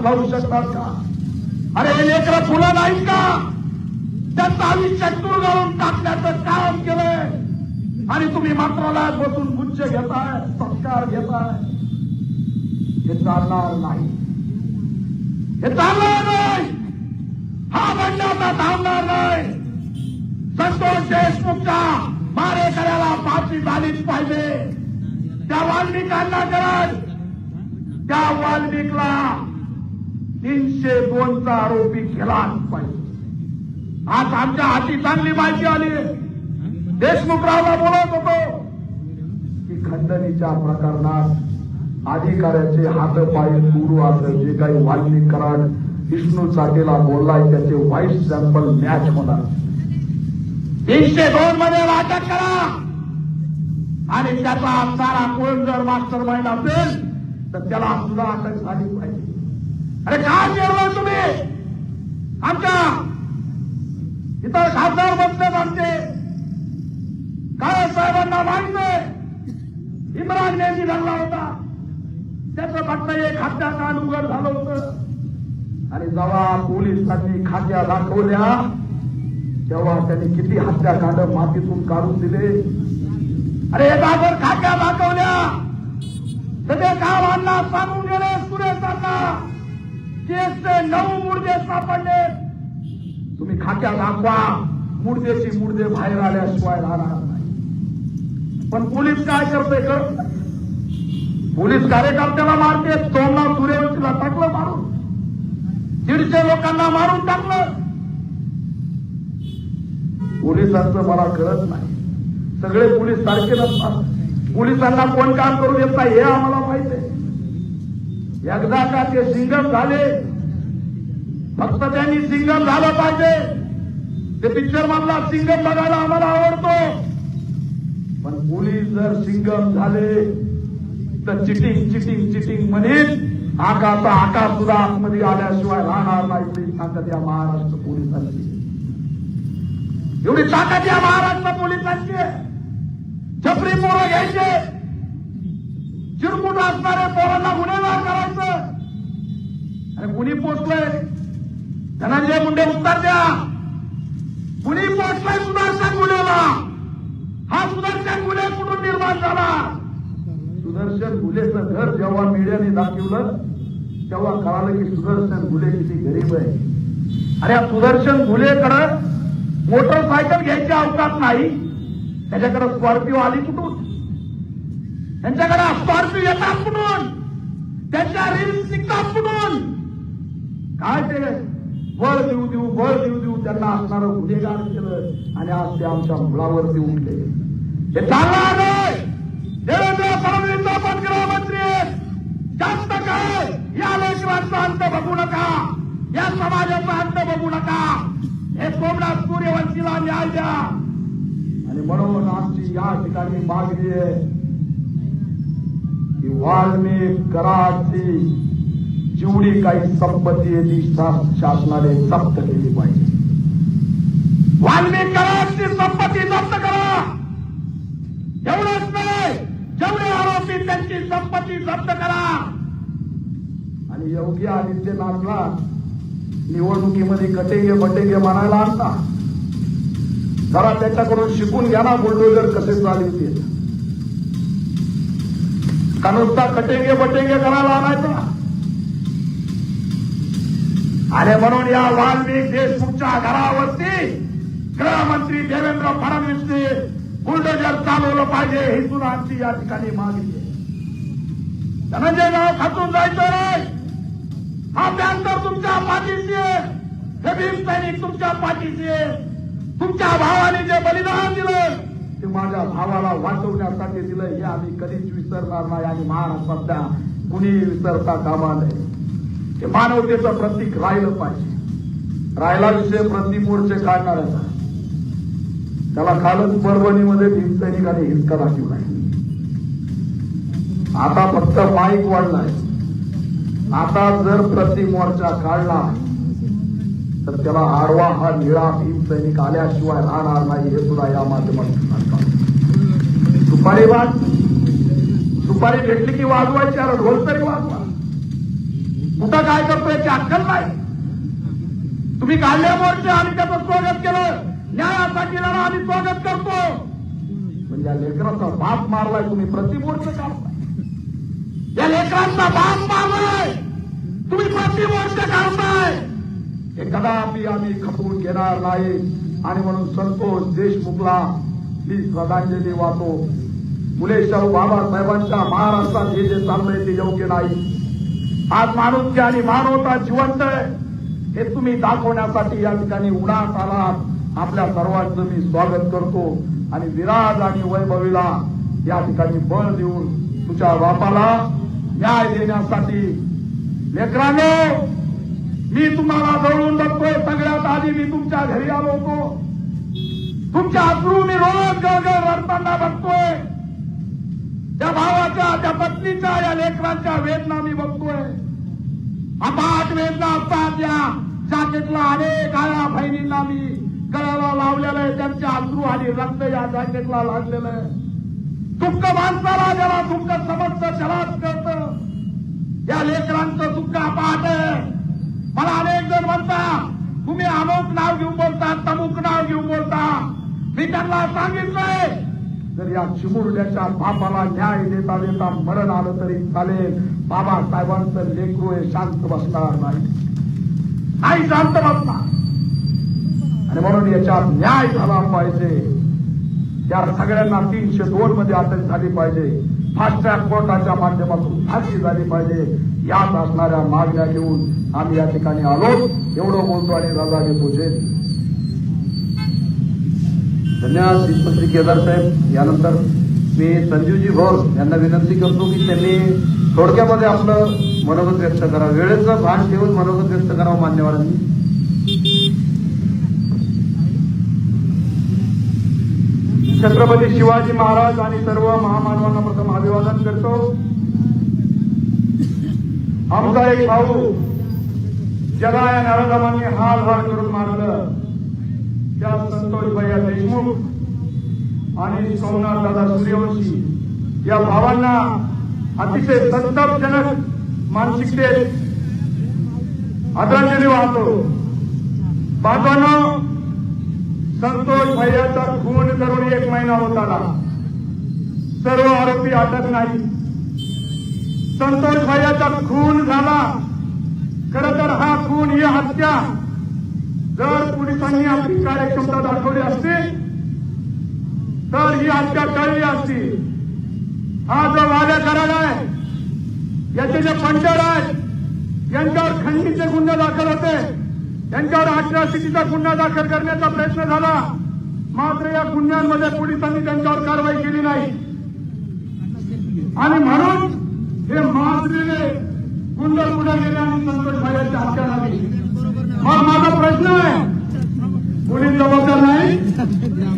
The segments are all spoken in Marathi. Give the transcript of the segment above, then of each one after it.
हात लावू शकतात का? अरे हे लेकरं फुलं नाहीत का? त्यांचं आम्ही टूळ घालून टाकण्याचं काम केलंय. आणि तुम्ही मंत्रालयात बसून गुच्छ घेताय संस्कार घेताय. हे चालणार नाही. हे चालणार नाही. हा बंडाचा थांबणार नाही. संतोष देशमुखच्या मारेकऱ्याला फाशी झालीच पाहिजे. त्या वाल्मिकांना गरज. त्या वाल्मिकला तीनशे दोनचा आरोपी केलाच पाहिजे आज आमच्या हाती चांगली माहिती आली. देशमुखरावला बोलत होतो की खंडणीच्या प्रकरणात अधिकाऱ्याचे हात पाय पूर्वाचं जे काही वाल्मी कराड विष्णू चाटेला बोललाय त्याचे व्हाईट सॅम्पल मॅच होणार. तीनशे दोन मध्ये अटक करा. आणि त्याचा सारा कोण जर मास्टर माइंड असेल तर त्याला सुद्धा अटक झाली पाहिजे. अरे काय जेवण तुम्ही. आमच्या इतर खासदार बसलेत आमचे. काय साहेबांना माहीत इम्रान यांनी धरला होता. त्याचं फक्त एक हत्याकांड उघड झालं होतं. आणि जेव्हा पोलिसांनी खात्या दाखवल्या तेव्हा त्यांनी किती हत्याकांड मातीतून काढून दिले. अरे एकदा जर खात्या दाखवल्या. तर ते गावांना सांगून गेले सुरेशांना केसचे नऊ मुर्दे सापडले. तुम्ही खात्या दाखवा. मुर्देची मुर्दे बाहेर आल्याशिवाय राहणार नाही. पण पोलीस काय करते कर पोलीस कार्यकर्त्याला मारते तोंडला सूर्यवंशीला टाकलं मारून. दीडशे लोकांना मारून टाकलं. पोलिसांचं मला कळत नाही. सगळे पोलीस सारखे नसतात. पोलिसांना कोण काम करू देत नाही हे आम्हाला माहिती आहे. एकदा का ते सिंगम झाले फक्त त्यांनी सिंगम झालं पाहिजे. ते पिक्चर मधला सिंगम बघायला आम्हाला आवडतो. पण पोलीस जर सिंगम झाले तर चिटिंग चिटिंग चिटिंग म्हणेल. आकाचा आकाश सुद्धा आतमध्ये आल्याशिवाय राहणार नाही. एवढी ताकद या महाराष्ट्र पोलिसांची. एवढी ताकद या महाराष्ट्र पोलिसांची. छपरी पोरं घ्यायचे. चिरकुट असणाऱ्या पोरांना गुन्हेगार करायचं. अरे कुणी पोचलंय? धनंजय मुंडे उत्तर द्या. कुणी पोचलंय सुदर्शन गुन्हेला? हा सुदर्शन गुन्हे कुठून निर्माण झाला? सुदर्शन गुन्हेचं घर जेव्हा मीडियाने दाखवलं तेव्हा कळालं की सुदर्शन गुन्हे किती गरीब आहे. अरे या सुदर्शन गुन्हेकडं मोटरसायकल घ्यायची अवकाश नाही. त्याच्याकडे स्कॉर्पिओ आली कुठून त्यांच्याकडे स्कॉर्पिओ येतात म्हणून. त्यांच्या रील्स निघतात म्हणून. काय ते? बळ देऊ देऊ बळ देऊ देऊ त्यांना असणारं गुन्हेगार केलं आणि आज ते आमच्या मुळावरती उठले. हे चालणार नाही देवेंद्र फडणवीस आपण गृहमंत्री आहेत. जास्त काय या लेकरांचा अंत बघू नका. या समाजाचा अंत बघू नका. हे सोमनाथ सूर्यवंशीला न्याय द्या. आणि म्हणून आमची या ठिकाणी मागणी आहे. की वाल्मिक कराची जेवढी काही संपत्ती आहे ती शासनाने जप्त केली पाहिजे. वाल्मिक कराची संपत्ती जप्त करा. एवढंच नाही जेवढे आरोपी त्यांची संपत्ती जप्त करा. आणि योगी आदित्यनाथला निवडणुकीमध्ये कटेंगे बटेंगे म्हणायला आणता. जरा त्याच्याकडून शिकून घ्या ना बुलडोजर कसे चालवते का नुसता कटेंगे बटेंगे करायला आणायचा आणि म्हणून या वाल्मिक देशमुखच्या घरावरती गृहमंत्री देवेंद्र फडणवीसने बुलडोजर चालवलं पाहिजे ही सुद्धा आमची या ठिकाणी मागणी आहे धनंजय नाव खातून जायचं नाही हा बँकर तुमच्या पाठीशी. आहे हे भीम सैनिक तुमच्या पाठीशी. आहे तुमच्या भावाने जे बलिदान दिलं ते माझ्या भावाला वाचवण्यासाठी दिलं हे आम्ही कधीच विसरणार नाही. आणि महाराष्ट्रातल्या कुणी विसरता कामा नये. हे मानवतेचं प्रतीक राहिलं पाहिजे. राहिला विषय प्रतिमोर्चे काढणार आहे त्याला कालच परभणीमध्ये भीम सैनिकाने हिसका दाखवलाय आता फक्त माईक वाढलाय. आता जर प्रतिमोर्चा काढला तर त्याला आडवा हा निळा भीम सैनिक आल्याशिवाय राहणार नाही हे सुद्धा या माध्यमातून सांगतात. सुपारी वाद दुपारी भेटली की वाजवायची अरे ढोल तरी वाजवा. कुठं काय करतोय याची अक्कल नाही. तुम्ही काढले मोर्चे आम्ही त्याचं स्वागत केलं. न्यायाचा किनारा आम्ही स्वागत करतो. पण या लेकरांचा बाप मारलाय तुम्ही प्रतिमोर्च काढताय या लेकरांचा बाप मारलाय. तुम्ही प्रतिमोर्च काढताय हे कदापि आम्ही खपवून घेणार नाही. आणि म्हणून संतोष देशमुखला ही श्रद्धांजली वाहतो. फुले शाहू बाबासाहेबांच्या महाराष्ट्रात हे जे चाललंय ते योग्य नाही. आज माणूस आणि मानवता जिवंत आहे. हे तुम्ही दाखवण्यासाठी या ठिकाणी उडात आलात. आपल्या सर्वांचं मी स्वागत करतो. आणि विराज आणि वैभवीला या ठिकाणी बळ देऊन तुझ्या बापाला न्याय देण्यासाठी लेकरांनो मी तुम्हाला जवळून बघतोय सगळ्यात आधी मी तुमच्या घरी आलो होतो. तुमच्या अश्रू मी रोज गळगळ रडताना बघतोय. त्या भावाच्या त्या पत्नीच्या या लेकरांच्या वेदना मी बघतोय. अपाट वेदना असतात या जॅकेटला अनेक आया बहिणींना मी गळ्याला लावलेलं आहे त्यांचे अश्रू आणि रक्त या जॅकेटला लागलेलं आहे. तुमकं माणसाला ज्याला तुमचं समजतं त्यालाच कळतं. या लेकरांचं दुःख अपाट आहे. मला अनेक जण म्हणता तुम्ही अमुक नाव घेऊन बोलता तमुक नाव घेऊन बोलता मी त्यांना सांगितलंय जर या चिमुरड्याच्या बापाला न्याय देता देता मरण आलं तरी चालेल. बाबासाहेबांचं लेकरू हे शांत बसणार नाही. नाही शांत बसणार. आणि म्हणून याच्यात न्याय झाला पाहिजे. या सगळ्यांना तीनशे दोन मध्ये अटक झाली पाहिजे. फास्ट ट्रॅक कोर्टाच्या माध्यमातून फाशी झाली पाहिजे. यात असणाऱ्या मागण्या घेऊन आम्ही या ठिकाणी आलो. एवढं बोलतो आणि रजा घेतो धन्यवाद श्री केदार साहेब. यानंतर मी संजीवजी भोर यांना विनंती करतो की त्यांनी थोडक्यामध्ये आपलं मनोगत व्यक्त करावं वेळेचं भान ठेवून मनोगत व्यक्त करावं मान्यवरांनी. छत्रपती शिवाजी महाराज आणि सर्व महामानवांना प्रथम अभिवादन करतो. आमचा एक भाऊ ज्याला या नरधमांनी हाल हाल करून मारलं. त्या संतोष भैया देशमुख आणि सोमनाथ दादा सूर्यवंशी. या भावांना अतिशय संतापजनक मानसिकतेत आदरांजली वाहतो. बांधवांना संतोष भैयाचा खून करून एक महिना होत आला सर्व आरोपी अटक नाही. संतोष भैयाचा खून झाला. खर तर हा खून ही हत्या जर पोलिसांनी आपली कार्यक्षमता दाखवली असती तर ही हत्या टळली असती. हा जो वादा करायला आहे याचे जे पंचर आहेत यांच्यावर खंडीचे गुन्हे दाखल होते. यांच्यावर अट्रॉसिटीचा गुन्हा दाखल करण्याचा प्रयत्न झाला. मात्र या गुन्ह्यांमध्ये पोलिसांनी त्यांच्यावर कारवाई केली नाही. आणि म्हणून हे माजलेले गुंड पुढे गेले आणि संतोष भाईची हत्या झाली मग माझा प्रश्न आहे पोलीस जबाबदार नाही?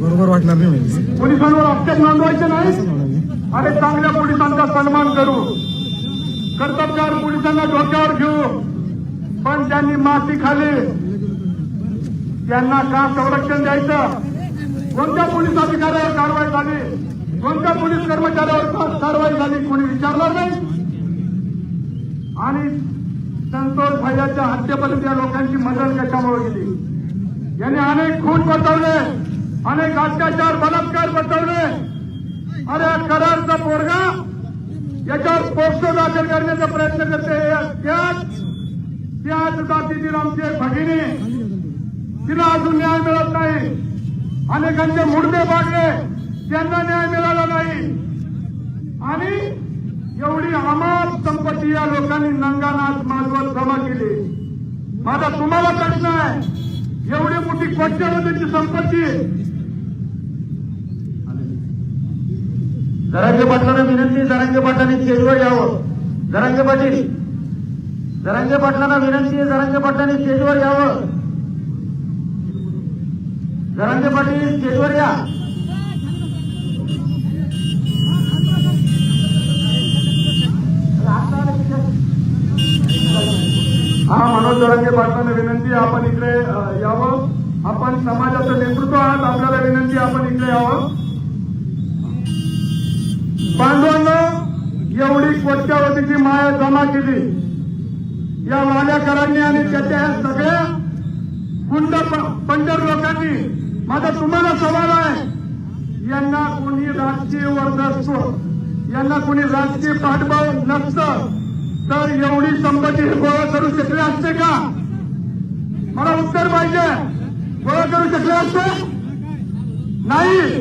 बरोबर वाटणार नाही म्हणजे. पोलिसांवर आक्षेप नोंदवायचे नाही? अरे चांगल्या पोलिसांचा सन्मान करू. कर्तबगार पोलिसांना डोक्यावर घेऊ पण ज्यांनी माती खाली. त्यांना का संरक्षण द्यायचं? कोणत्या पोलीस अधिकाऱ्यावर कारवाई झाली? कोणत्या पोलीस कर्मचाऱ्यावर कारवाई झाली? कोणी विचारणार नाही? आणि संतोष भैयाच्या हत्येपर्यंत या लोकांची मदत कशामुळे गेली यांनी अनेक खून बसवले अनेक अत्याचार बलात्कार बसवले अरे करारचा पोरगा याच्यावर पोक्सो दाखल करण्याचा प्रयत्न करते त्याच जातीतील आमची भगिनी तिला अजून न्याय मिळत नाही. अनेकांचे मुडदे पाडले त्यांना न्याय मिळाला नाही. आणि एवढी अमाप संपत्ती या लोकांनी नंगानाथ माजवत जमा केली. माझा तुम्हाला प्रश्न आहे एवढी मोठी कोट्यवधीची संपत्ती. जरांगे पाटलांना विनंती जरांगे पाटलांनी स्टेजवर यावं. जरांगे पाटील जरांगे पाटलांना विनंती आहे जरांगे पाटलांनी स्टेजवर यावं. जरांगे पाटील स्टेजवर या. हा मनोज जरांगे पाटलांना विनंती आपण इकडे यावं. आपण समाजाचं नेतृत्व आहात आपल्याला विनंती आपण इकडे यावं. बांधवांना एवढी कोट्यावधीची माया जमा केली. या वाल्याकरांनी आणि त्याच्या या सगळ्या गुंड पंढर लोकांनी माझा तुम्हाला सवाल आहे यांना कोणी राजकीय वर्चस्व यांना कोणी राजकीय पाठबळ नसतं तर एवढी संपत्ती गोळा करू शकले असते का? मला उत्तर पाहिजे गोळा करू शकले असते? नाही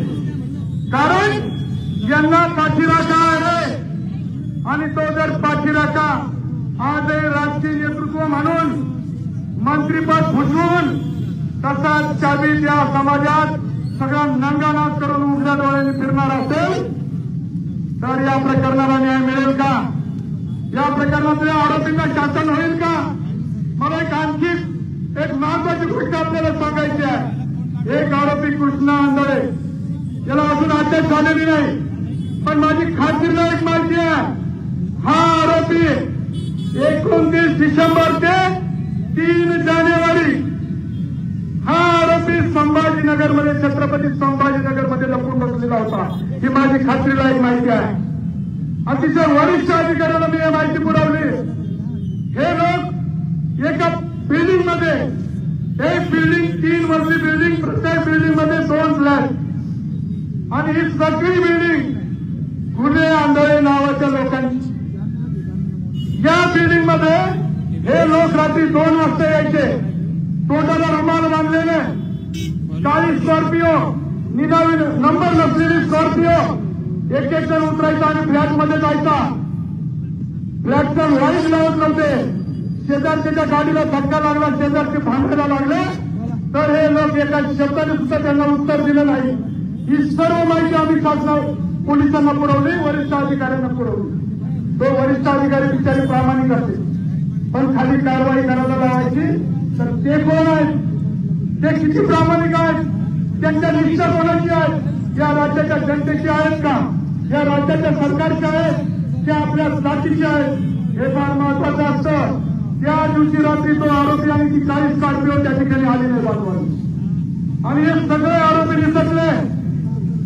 कारण यांना पाठीराखा आहे. आणि तो जर पाठीराखा आजही राजकीय नेतृत्व म्हणून मंत्रीपद भुजवून तसाच चाबी या समाजात सगळा नंगानाच करून उघड्या डोळ्यांनी फिरणार असेल तर या प्रकरणाला न्याय मिळेल का? या प्रकरणातल्या आरोपींना शासन होईल का? मला एक आणखी एक महत्वाची गोष्ट आपल्याला सांगायची आहे. एक आरोपी कृष्णा आंधळे याला अजून अटक झालेली नाही पण माझी खात्रीला एक माहिती आहे. हा आरोपी एकोणतीस डिसेंबर ते तीन जानेवारी. हा आरोपी संभाजीनगरमध्ये छत्रपती संभाजीनगरमध्ये लपून बसलेला होता. ही माझी खात्रीला एक माहिती आहे. अतिशय वरिष्ठ अधिकाऱ्याला मी ही माहिती पुरवली. हे लोक एका बिल्डिंगमध्ये एक बिल्डिंग तीन मजली बिल्डिंग प्रत्येक बिल्डिंगमध्ये दोन फ्लॅट. आणि ही सगळी बिल्डिंग गुन्हे आंधळे नावाच्या लोकांची. या बिल्डिंगमध्ये हे लोक रात्री दोन वाजता यायचे. तोंडाला रुमाल बांधलेले. काळी स्कॉर्पिओ निदावी नंबर नसलेली स्कॉर्पिओ. एक एक जण उतरायचा आणि फ्लॅटमध्ये जायचा. फ्लॅटचा लाइट लावत नव्हते. शेजारच्या गाडीला धक्का लागला शेजारचे भांडायला लागले. तर हे लोक एका शब्दाने सुद्धा त्यांना उत्तर दिलं नाही. ही सर्व माहिती आम्ही शासना पोलिसांना पुरवली वरिष्ठ अधिकाऱ्यांना पुरवली. तो वरिष्ठ अधिकारी बिचारी प्रामाणिक असते. पण खाली कारवाई करायला लावायची. तर ते कोण आहेत? ते किती प्रामाणिक आहेत? त्यांच्या निष्ठा कोणाची आहेत? या राज्याच्या जनतेची आहेत का? या राज्याच्या सरकारच्या आहेत? त्या आपल्या जातीच्या आहेत. हे फार महत्वाचं असतं. त्या दिवशी रात्री तो आरोपी आणि ती चाळीस स्कॉर्पिओ त्या ठिकाणी आली नाही बाजूला आणि हे सगळे आरोपी निसटले.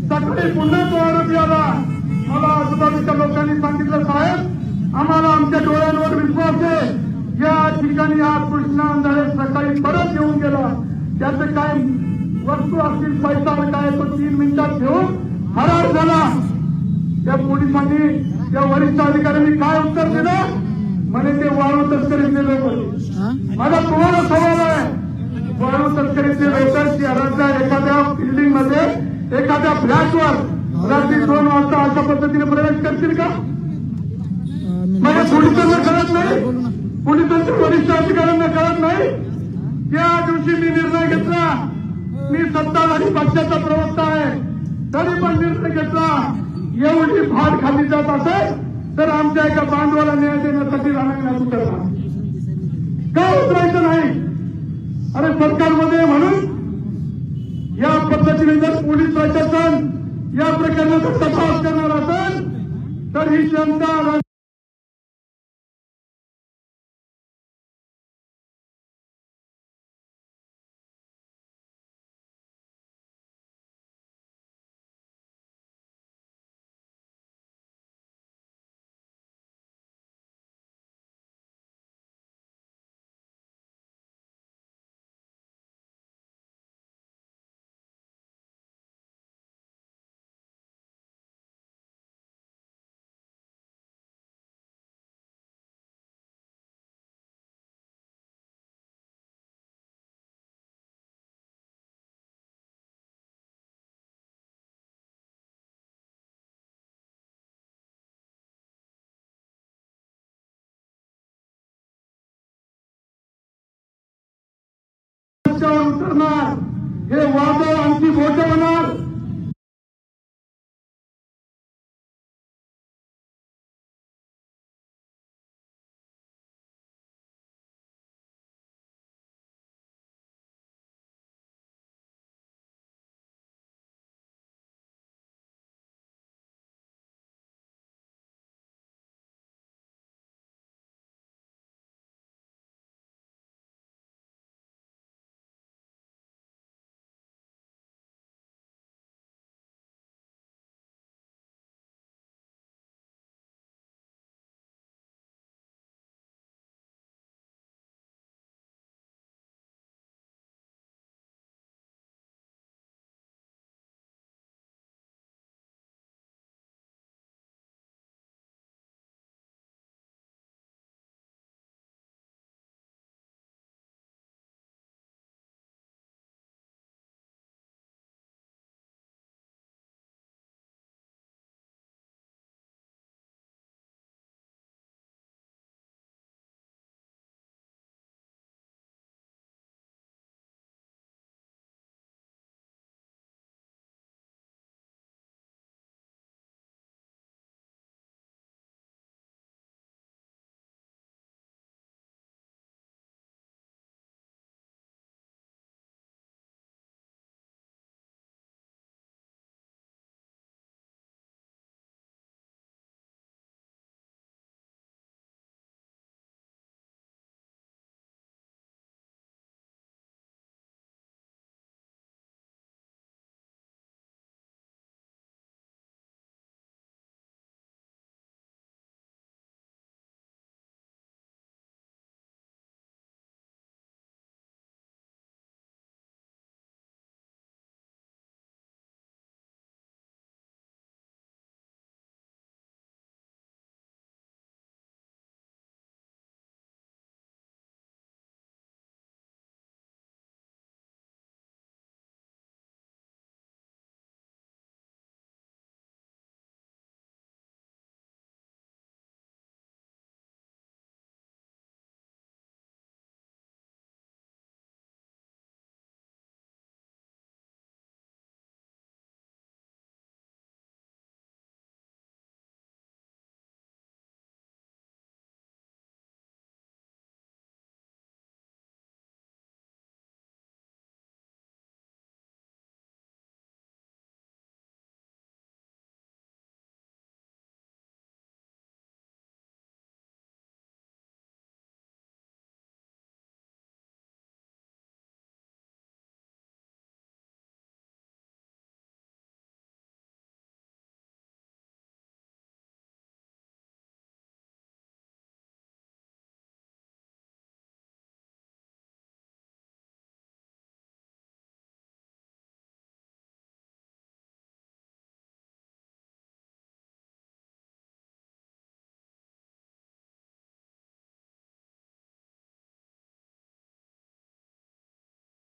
सकाळी पुन्हा तो आरोपी आला. मला आजूबाजूच्या लोकांनी सांगितलं साहेब आम्हाला आमच्या डोळ्यांवर विश्वास आहे. या ठिकाणी हा कृष्णा अंधारे सकाळी परत येऊन गेला. त्याचे काय वस्तू असतील पैसा काय तो तीन मिनिटात घेऊन फरार झाला. त्या पोलिसांनी त्या वरिष्ठ अधिकाऱ्यांनी काय उत्तर दिलं? म्हणे ते वाळू तस्करीतले लोक होते. माझा तुम्हाला सवाल आहे. वाळू तस्करीचे लोक शहराच्या एखाद्या बिल्डिंगमध्ये एखाद्या फ्लॅटवर रात्री दोन वाजता अशा पद्धतीने प्रवेश करतील का? म्हणजे पोलिसांना कळत नाही. पोलिसांच्या वरिष्ठ अधिकाऱ्यांना कळत नाही. त्या दिवशी मी निर्णय घेतला. मी सत्ताधारी पक्षाचा प्रवक्ता आहे. तरी पण निर्णय घेतला. एवढी फाड खाली जात असेल तर आमच्या एका बांधवाला न्याय देण्यासाठी राहणार. का उतरायचं नाही? अरे सरकारमध्ये म्हणून या पद्धतीने जर पोलीस प्रशासन या प्रकरणाचा तपास करणार असाल तर ही जनता रस्त्यावर उतरणार हे वादळ आणखी मोठं होणार